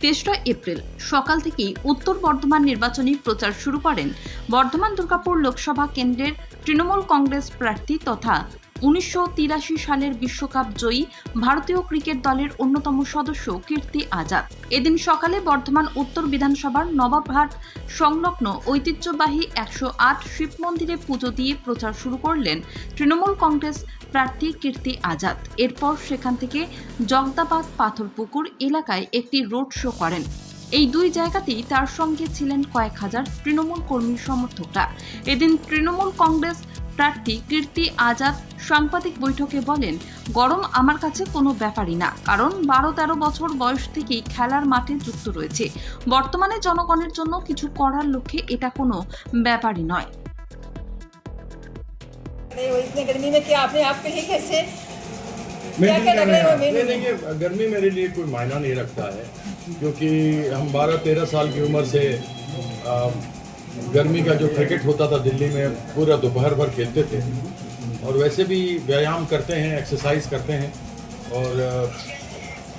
তেসরা এপ্রিল সকাল থেকেই উত্তর বর্ধমান নির্বাচনী প্রচার শুরু করেন বর্ধমান দুর্গাপুর লোকসভা কেন্দ্রের তৃণমূল কংগ্রেস প্রার্থী তথা উনিশশো তিরাশি সালের বিশ্বকাপ জয়ী ভারতীয় ক্রিকেট দলের অন্যতম সদস্য কীর্তি আজাদ। এদিন সকালে বর্ধমান উত্তর বিধানসভার নবাবহাট সংলগ্ন ঐতিহ্যবাহী একশো আট শিব মন্দিরে পুজো দিয়ে প্রচার শুরু করলেন তৃণমূল কংগ্রেস প্রার্থী কীর্তি আজাদ। এরপর সেখান থেকে জগদাবাদ পাথরপুকুর এলাকায় একটি রোড শো করেন। এই দুই জায়গাতেই তার সঙ্গে ছিলেন কয়েক হাজার তৃণমূল কর্মী সমর্থকরা। এদিন তৃণমূল কংগ্রেস প্রার্থী কীর্তি আজাদ সাংবাদিক বৈঠকে বলেন গরম আমার কাছে কোনো ব্যাপারই না কারণ বারো তেরো বছর বয়স থেকেই খেলার মাঠে যুক্ত রয়েছে বর্তমানে জনগণের জন্য কিছু করার লক্ষ্যে এটা কোনো ব্যাপারই নয় अरे वो इतने गर्मी में क्या अपने आप के लिए कैसे मैं क्या नहीं क्या कर लग रहा है रहा वो मेनू नहीं नहीं ये गर्मी मेरे लिए कोई मायना नहीं रखता है क्योंकि हम 12-13 साल की उम्र से आ, गर्मी का जो क्रिकेट होता था दिल्ली में, पूरा दोपहर भर खेलते थे। और वैसे भी व्यायाम करते हैं एक्सरसाइज करते हैं, और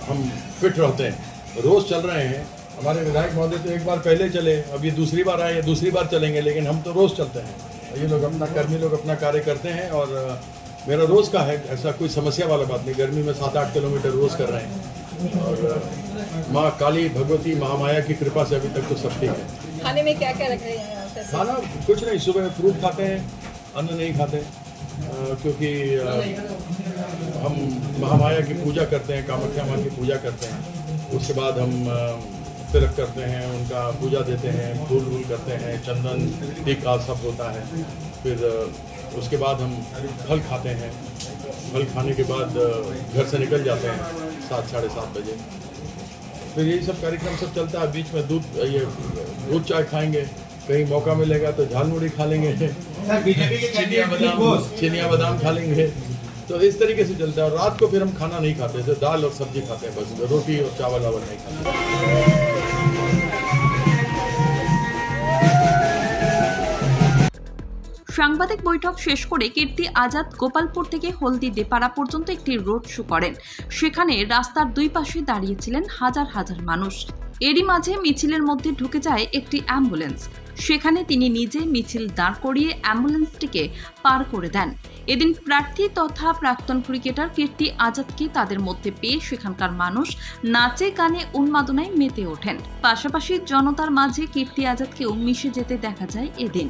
हम फिट रहते हैं। रोज़ चल रहे हैं। हमारे विधायक महोदय तो एक बार पहले चले अब ये दूसरी बार आए, दूसरी बार चलेंगे, लेकिन हम तो रोज़ चलते हैं। ये लोग अपना, कर्मी लोग अपना कार्य करते हैं, और मेरा रोज़ का है, ऐसा कोई समस्या वाला बात नहीं। गर्मी में सात आठ किलोमीटर रोज़ कर रहे हैं। और माँ काली भगवती महामाया की कृपा से अभी तक तो सब ठीक है। खाने में क्या क्या रख रहे हैं खाना कुछ नहीं सुबह फ्रूट खाते हैं अन्न नहीं खाते। क्योंकि हम महामाया की पूजा करते हैं कामाख्या माँ की पूजा करते हैं। उसके बाद हम तिलक करते हैं उनका पूजा देते हैं फूल वूल करते हैं चंदन टीका सब होता है। फिर उसके बाद हम फल खाते हैं। फल खाने के बाद घर से निकल जाते हैं। सात साढ़े सात बजे। फिर यही सब कार्यक्रम सब चलता है बीच में दूध ये दूध चाय खाएँगे कहीं मौका मिलेगा तो झाल मुड़ी खा लेंगे। चिनिया बादाम चिनिया बादाम खा लेंगे। तो इस तरीके से चलता है। रात को फिर हम खाना नहीं खाते थे दाल और सब्ज़ी खाते हैं बस रोटी और चावल वावल नहीं खाते। সাংবাদিক বৈঠক শেষ করে কীর্তি আজাদ গোপালপুর থেকে হলদি দেপাড়া পর্যন্ত একটি রোড শো করেন। সেখানে রাস্তার দুই পাশে দাঁড়িয়েছিলেন হাজার হাজার মানুষ। এরই মাঝে মিছিলের মধ্যে ঢুকে যায় একটি অ্যাম্বুলেন্স। সেখানে তিনি নিজে মিছিল দাঁড় করিয়ে অ্যাম্বুলেন্সটিকে পার করে দেন। এদিন প্রার্থী তথা প্রাক্তন ক্রিকেটার কীর্তি আজাদকে তাদের মধ্যে পেয়ে সেখানকার মানুষ নাচে, গানে উন্মাদনায় মেতে ওঠেন। পাশাপাশি জনতার মাঝে কীর্তি আজাদকেও মিশে যেতে দেখা যায় এদিন।